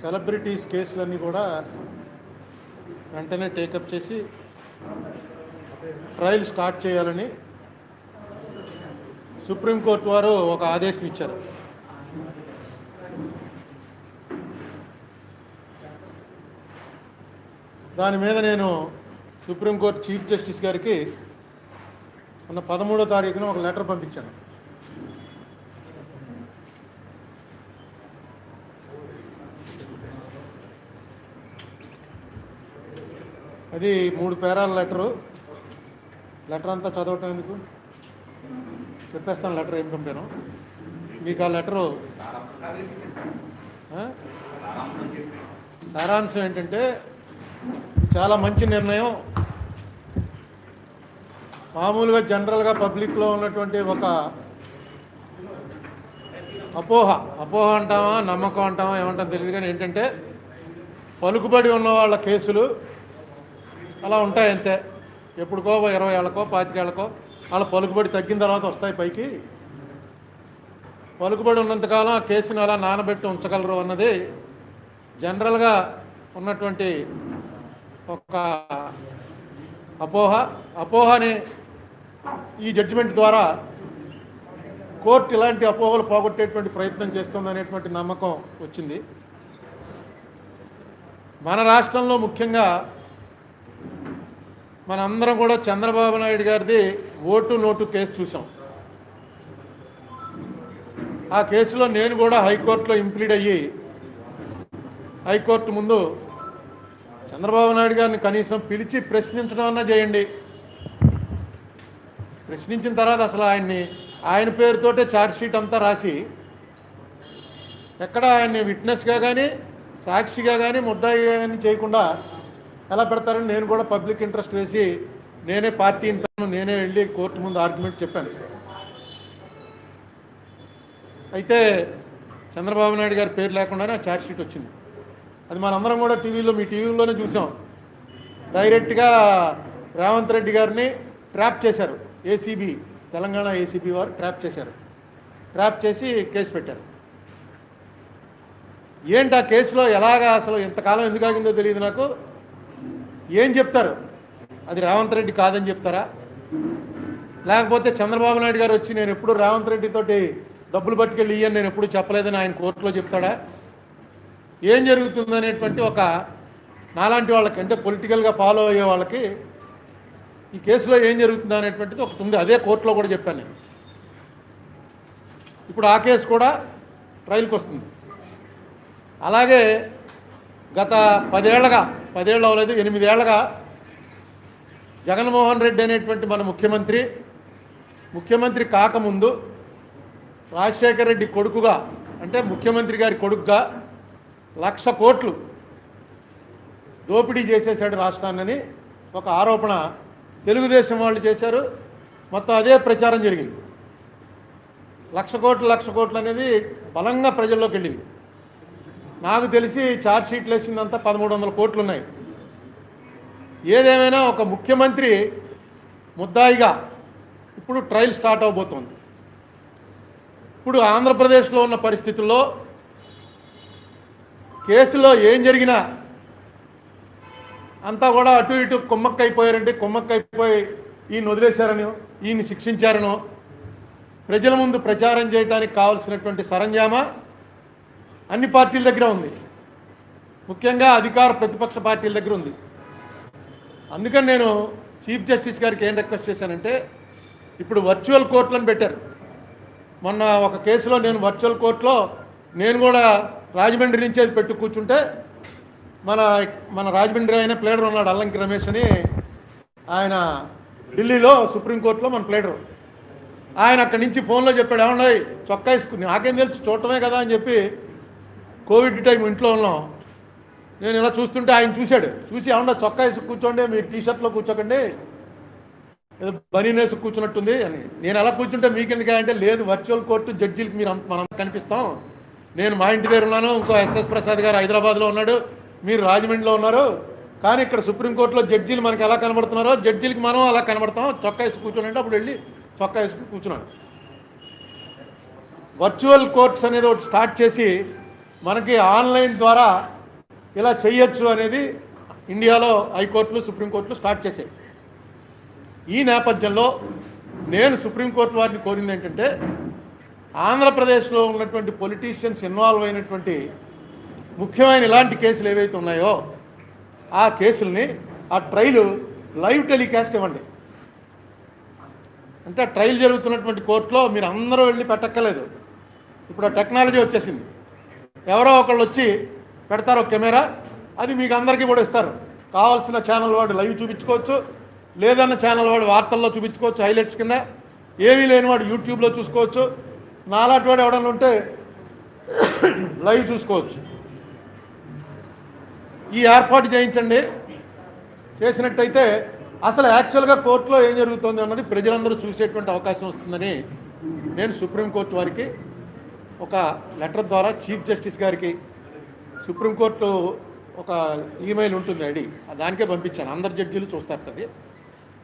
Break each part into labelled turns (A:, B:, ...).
A: Celebrities కేసులన్నీ కూడా వెంటనే టేకప్ చేసి ట్రయల్ స్టార్ట్ చేయాలని సుప్రీంకోర్టు వారు ఒక ఆదేశం ఇచ్చారు. దాని మీద నేను సుప్రీంకోర్టు చీఫ్ జస్టిస్ గారికి మొన్న పదమూడో తారీఖున ఒక లెటర్ పంపించాను. అది మూడు పేరాల లెటరు. లెటర్ అంతా చదవటం ఎందుకు? చెప్పేస్తాను లెటర్ ఏం పంపాను. మీకు ఆ లెటరు? సారాంశం ఏంటంటే చాలా మంచి నిర్ణయం. మామూలుగా జనరల్గా పబ్లిక్లో ఉన్నటువంటి ఒక అపోహ. అపోహ అంటామా నమ్మకం అంటామా ఏమంటాం తెలియదు కానీ ఏంటంటే పలుకుబడి ఉన్న వాళ్ళ కేసులు అలా ఉంటాయి అంతే ఎప్పుడుకో ఇరవై ఏళ్ళకో పాతికేళ్ళకో అలా పలుకుబడి తగ్గిన తర్వాత వస్తాయి పైకి. పలుకుబడి ఉన్నంతకాలం ఆ కేసును అలా నానబెట్టి ఉంచగలరు అన్నది జనరల్గా ఉన్నటువంటి ఒక అపోహ. అపోహని ఈ జడ్జిమెంట్ ద్వారా కోర్టు ఇలాంటి అపోహలు పోగొట్టేటువంటి ప్రయత్నం చేస్తుంది అనేటువంటి నమ్మకం వచ్చింది. మన రాష్ట్రంలో ముఖ్యంగా మనందరం కూడా చంద్రబాబు నాయుడు గారిది ఓటు నోటు కేసు చూసాం ఆ కేసులో నేను కూడా హైకోర్టులో ఇంప్లీడ్ అయ్యి హైకోర్టు ముందు చంద్రబాబు నాయుడు గారిని కనీసం పిలిచి ప్రశ్నించడం అన్నా చేయండి. ప్రశ్నించిన తర్వాత అసలు ఆయన్ని ఆయన పేరుతోటే ఛార్జ్షీట్ అంతా రాసి ఎక్కడ ఆయన్ని విట్నెస్గా కానీ సాక్షిగా కానీ ముద్దాయిగా కానీ చేయకుండా ఎలా పెడతారని నేను కూడా పబ్లిక్ ఇంట్రెస్ట్ వేసి నేనే పార్టీ ఇంటాను నేనే వెళ్ళి కోర్టు ముందు ఆర్గ్యుమెంట్ చెప్పాను. అయితే చంద్రబాబు నాయుడు గారి పేరు లేకుండానే ఆ ఛార్జ్షీట్ వచ్చింది. అది మనందరం కూడా టీవీలో మీ టీవీలోనే చూసాం. డైరెక్ట్గా రేవంత్ రెడ్డి గారిని ట్రాప్ చేశారు. ఏసీబీ తెలంగాణ ఏసీబీ వారు ట్రాప్ చేశారు. ట్రాప్ చేసి కేసు పెట్టారు. ఏంటి ఆ కేసులో ఎలాగా అసలు ఇంతకాలం ఎందుకు ఆగిందో తెలియదు నాకు. ఏం చెప్తారు? అది రేవంత్ రెడ్డి కాదని చెప్తారా? లేకపోతే చంద్రబాబు నాయుడు గారు వచ్చి నేను ఎప్పుడు రేవంత్ రెడ్డితోటి డబ్బులు పట్టుకెళ్ళి ఇయ్యని నేను ఎప్పుడు చెప్పలేదని ఆయన కోర్టులో చెప్తాడా? ఏం జరుగుతుంది అనేటువంటి ఒక నాలాంటి వాళ్ళకి అంటే పొలిటికల్గా ఫాలో అయ్యే వాళ్ళకి ఈ కేసులో ఏం జరుగుతుంది అనేటువంటిది ఒకటి ఉంది. అదే కోర్టులో కూడా చెప్పాను నేను. ఇప్పుడు ఆ కేసు కూడా ట్రయల్కి వస్తుంది అలాగే గత పదేళ్ళగా పదేళ్ళు అవ్వలేదు ఎనిమిదేళ్ళగా జగన్మోహన్ రెడ్డి అనేటువంటి మన ముఖ్యమంత్రి ముఖ్యమంత్రి కాకముందు రాజశేఖర రెడ్డి కొడుకుగా అంటే ముఖ్యమంత్రి గారి కొడుకుగా లక్ష కోట్లు దోపిడీ చేసేసాడు రాష్ట్రాన్ని ఒక ఆరోపణ తెలుగుదేశం వాళ్ళు చేశారు. మొత్తం అదే ప్రచారం జరిగింది. లక్ష కోట్లు లక్ష కోట్లు అనేది బలంగా ప్రజల్లోకి వెళ్ళింది నాకు తెలిసి ఛార్జ్ షీట్లు వేసిందంతా పదమూడు వందల కోట్లు ఉన్నాయి ఏదేమైనా ఒక ముఖ్యమంత్రి ముద్దాయిగా ఇప్పుడు ట్రయల్ స్టార్ట్ అవబోతోంది. ఇప్పుడు ఆంధ్రప్రదేశ్లో ఉన్న పరిస్థితుల్లో కేసులో ఏం జరిగినా అంతా కూడా అటు ఇటు కుమ్మక్కైపోయారంటే కుమ్మక్కైపోయి ఈయన వదిలేశారనో ఈయన శిక్షించారనో ప్రజల ముందు ప్రచారం చేయడానికి కావాల్సినటువంటి సరంజామా అన్ని పార్టీల దగ్గర ఉంది. ముఖ్యంగా అధికార ప్రతిపక్ష పార్టీల దగ్గర ఉంది. అందుకని నేను చీఫ్ జస్టిస్ గారికి ఏం రిక్వెస్ట్ చేశానంటే ఇప్పుడు వర్చువల్ కోర్టులను పెట్టారు. మొన్న ఒక కేసులో నేను వర్చువల్ కోర్టులో నేను కూడా రాజమండ్రి నుంచి అది పెట్టు కూర్చుంటే మన మన రాజమండ్రి ఆయన ప్లేడర్ ఉన్నాడు అల్లంకి రమేష్ అని ఆయన ఢిల్లీలో సుప్రీంకోర్టులో మన ప్లేడరు. ఆయన అక్కడి నుంచి ఫోన్లో చెప్పాడు ఏమన్నా చొక్కా వేసుకుని నాకేం తెలుసు చూడటమే కదా అని చెప్పి కోవిడ్ టైం ఇంట్లో ఉన్నాం. నేను ఇలా చూస్తుంటే ఆయన చూశాడు. చూసి ఏమన్నా చొక్కా వేసి కూర్చోండి మీరు టీ షర్ట్లో కూర్చోకండి. ఏదో బనీ వేసి కూర్చున్నట్టుంది అని. నేను ఎలా కూర్చుంటే మీకెందుకు అంటే లేదు వర్చువల్ కోర్టు జడ్జీలకు మీరు అంత మనం కనిపిస్తాం. నేను మా ఇంటి దగ్గర ఉన్నాను ఇంకో ఎస్ఎస్ ప్రసాద్ గారు హైదరాబాద్లో ఉన్నాడు మీరు రాజమండ్రిలో ఉన్నారు. కానీ ఇక్కడ సుప్రీంకోర్టులో జడ్జీలు మనకి ఎలా కనబడుతున్నారో జడ్జీలకి మనం అలా కనబడతాం. చొక్కా వేసి కూర్చోండి అప్పుడు వెళ్ళి చొక్కా వేసుకుని కూర్చున్నాడు వర్చువల్ కోర్ట్స్ అనేది ఒకటి స్టార్ట్ చేసి మనకి ఆన్లైన్ ద్వారా ఇలా చేయొచ్చు అనేది ఇండియాలో హైకోర్టులు సుప్రీంకోర్టులు స్టార్ట్ చేశాయి. ఈ నేపథ్యంలో నేను సుప్రీంకోర్టు వారిని కోరింది ఏంటంటే ఆంధ్రప్రదేశ్లో ఉన్నటువంటి పొలిటీషియన్స్ ఇన్వాల్వ్ అయినటువంటి ముఖ్యమైన ఇలాంటి కేసులు ఏవైతే ఉన్నాయో ఆ కేసుల్ని ఆ ట్రైలు లైవ్ టెలికాస్ట్ ఇవ్వండి. అంటే ట్రయల్ జరుగుతున్నటువంటి కోర్టులో మీరు అందరూ వెళ్ళి పెట్టక్కర్లేదు. ఇప్పుడు ఆ టెక్నాలజీ వచ్చేసింది. ఎవరో ఒకళ్ళు వచ్చి పెడతారు కెమెరా అది మీకు అందరికీ కూడా ఇస్తారు. కావాల్సిన ఛానల్ వాడు లైవ్ చూపించుకోవచ్చు లేదన్న ఛానల్ వాడు వార్తల్లో చూపించుకోవచ్చు హైలైట్స్ కింద. ఏమీ లేని వాడు యూట్యూబ్లో చూసుకోవచ్చు. నాలాంటి వాడు ఎవడన్నా ఉంటే లైవ్ చూసుకోవచ్చు. ఈ ఏర్పాటు చేయించండి. చేసినట్టయితే అసలు యాక్చువల్గా కోర్టులో ఏం జరుగుతుంది అన్నది ప్రజలందరూ చూసేటువంటి అవకాశం వస్తుందని నేను సుప్రీంకోర్టు వారికి ఒక లెటర్ ద్వారా చీఫ్ జస్టిస్ గారికి సుప్రీంకోర్టు ఒక ఈమెయిల్ ఉంటుంది ఐడి. దానికే పంపించాను. అందరు జడ్జీలు చూస్తారు అది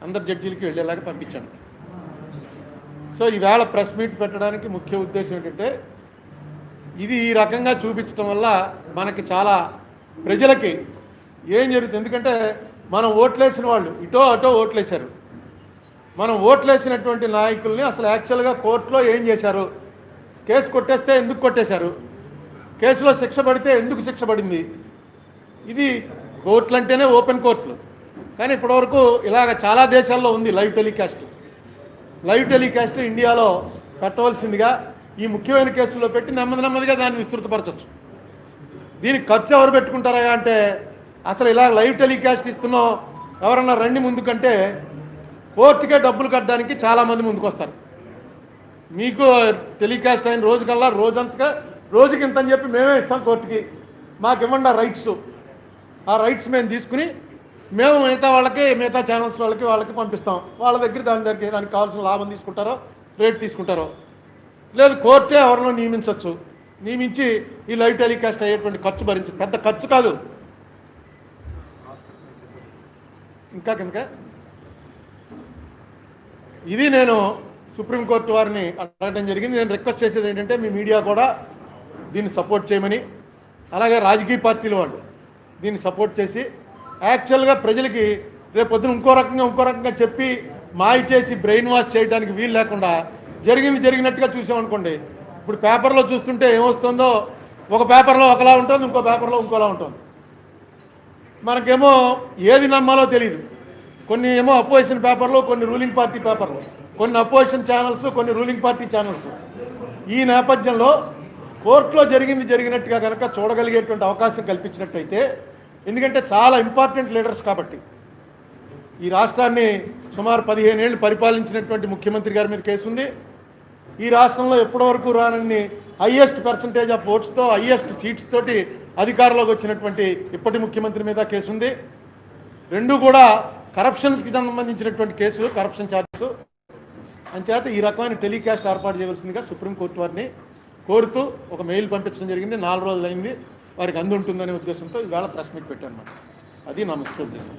A: అందరు జడ్జీలకి వెళ్ళేలాగా పంపించాను. సో ఈవేళ ప్రెస్ మీట్ పెట్టడానికి ముఖ్య ఉద్దేశం ఏంటంటే ఇది ఈ రకంగా చూపించడం వల్ల మనకి చాలా ప్రజలకి ఏం జరుగుతుంది? ఎందుకంటే మనం ఓట్లేసిన వాళ్ళు ఇటో అటో ఓట్లేశారు. మనం ఓట్లేసినటువంటి నాయకుల్ని అసలు యాక్చువల్గా కోర్టులో ఏం చేశారు? కేసు కొట్టేస్తే ఎందుకు కొట్టేశారు? కేసులో శిక్ష పడితే ఎందుకు శిక్ష పడింది? ఇది కోర్టులు అంటేనే ఓపెన్ కోర్టులు. కానీ ఇప్పటివరకు ఇలాగ చాలా దేశాల్లో ఉంది లైవ్ టెలికాస్ట్. లైవ్ టెలికాస్ట్ ఇండియాలో పెట్టవలసిందిగా ఈ ముఖ్యమైన కేసుల్లో పెట్టి నెమ్మది నెమ్మదిగా దాన్ని విస్తృతపరచవచ్చు దీనికి ఖర్చు ఎవరు పెట్టుకుంటారా అంటే అసలు ఇలా లైవ్ టెలికాస్ట్ ఇస్తున్నాం ఎవరన్నా రండి ముందుకంటే కోర్టుకే డబ్బులు కట్టడానికి చాలామంది ముందుకు వస్తారు మీకు టెలికాస్ట్ అయిన రోజుకల్లా రోజంతగా రోజుకి ఇంత అని చెప్పి మేమే ఇస్తాం కోర్టుకి. మాకు ఇవ్వండి ఆ రైట్స్. ఆ రైట్స్ మేము తీసుకుని మేము మిగతా వాళ్ళకి మిగతా ఛానల్స్ వాళ్ళకి వాళ్ళకి పంపిస్తాం. వాళ్ళ దగ్గర దాని దగ్గర దానికి కావాల్సిన లాభం తీసుకుంటారో రేట్ తీసుకుంటారో. లేదు కోర్టే ఎవరినో నియమించవచ్చు నియమించి ఈ లైవ్ టెలికాస్ట్ అయ్యేటువంటి ఖర్చు భరించి పెద్ద ఖర్చు కాదు. ఇంకా కనుక ఇది నేను సుప్రీంకోర్టు వారిని అడగడం జరిగింది. నేను రిక్వెస్ట్ చేసేది ఏంటంటే మీ మీడియా కూడా దీన్ని సపోర్ట్ చేయమని. అలాగే రాజకీయ పార్టీల వాళ్ళు దీన్ని సపోర్ట్ చేసి యాక్చువల్గా ప్రజలకి రేపు పొద్దున ఇంకో రకంగా ఇంకో రకంగా చెప్పి మాయ చేసి బ్రెయిన్ వాష్ చేయడానికి వీలు లేకుండా జరిగింది జరిగినట్టుగా చూసామనుకోండి ఇప్పుడు పేపర్లో చూస్తుంటే ఏమొస్తుందో ఒక పేపర్లో ఒకలా ఉంటుంది ఇంకో పేపర్లో ఇంకోలా ఉంటుంది. మనకేమో ఏది నమ్మాలో తెలియదు కొన్ని ఏమో అపోజిషన్ పేపర్లు కొన్ని రూలింగ్ పార్టీ పేపర్లు. కొన్ని అపోజిషన్ ఛానల్స్ కొన్ని రూలింగ్ పార్టీ ఛానల్స్ ఈ నేపథ్యంలో కోర్టులో జరిగింది జరిగినట్టుగా కనుక చూడగలిగేటువంటి అవకాశం కల్పించినట్టయితే ఎందుకంటే చాలా ఇంపార్టెంట్ లీడర్స్ కాబట్టి. ఈ రాష్ట్రాన్ని సుమారు పదిహేను ఏళ్ళు పరిపాలించినటువంటి ముఖ్యమంత్రి గారి మీద కేసు ఉంది. ఈ రాష్ట్రంలో ఎప్పటివరకు రానన్ని హయ్యెస్ట్ పర్సంటేజ్ ఆఫ్ ఓట్స్తో హయ్యెస్ట్ సీట్స్ తోటి అధికారంలోకి వచ్చినటువంటి ఇప్పటి ముఖ్యమంత్రి మీద కేసు ఉంది. రెండు కూడా కరప్షన్స్కి సంబంధించినటువంటి కేసులు కరప్షన్ ఛార్జెస్ అంచేత ఈ రకమైన టెలికాస్ట్ ఏర్పాటు చేయవలసిందిగా సుప్రీంకోర్టు వారిని కోరుతూ ఒక మెయిల్ పంపించడం జరిగింది. నాలుగు రోజులు అయింది వారికి అందుంటుందనే ఉద్దేశంతో ఇవాళ ప్రెస్ మీట్ పెట్టాను అన్నమాట అది నా ముఖ్య ఉద్దేశం.